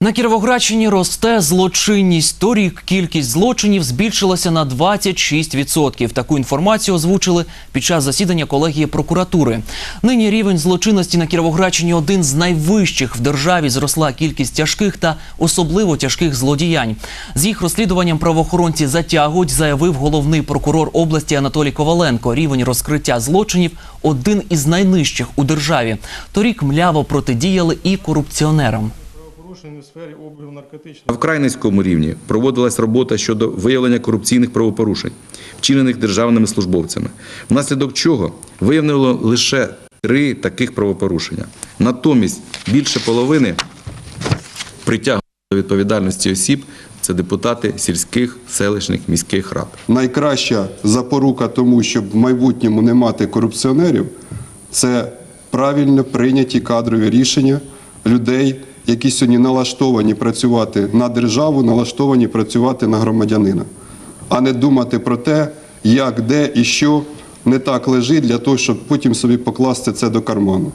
На Кіровоградщині росте злочинність. Торік кількість злочинів збільшилася на 26%. Таку інформацію озвучили під час засідання колегії прокуратури. Нині рівень злочинності на Кіровоградщині один з найвищих в державі. Зросла кількість тяжких та особливо тяжких злодіянь. З їх розслідуванням правоохоронці затягують, заявив головний прокурор області Анатолій Коваленко. Рівень розкриття злочинів один із найнижчих у державі. Торік мляво протидіяли і корупціонерам. Правопорушень у сфері обігу наркотичних. На вкрайницькому рівні проводилась робота щодо виявлення корупційних правопорушень, вчинених державними службовцями, внаслідок чого виявлено лише три таких правопорушення. Натомість більше половини притягнено до відповідальності осіб це депутати сільських, селищних, міських рад. найкраща запорука тому, щоб в майбутньому не мати корупціонерів, це правильно прийняті кадрові рішення людей, які сьогодні налаштовані працювати на державу, налаштовані працювати на громадянина, а не думати про те, як, де і що не так лежить для того, щоб потім собі покласти це до карману.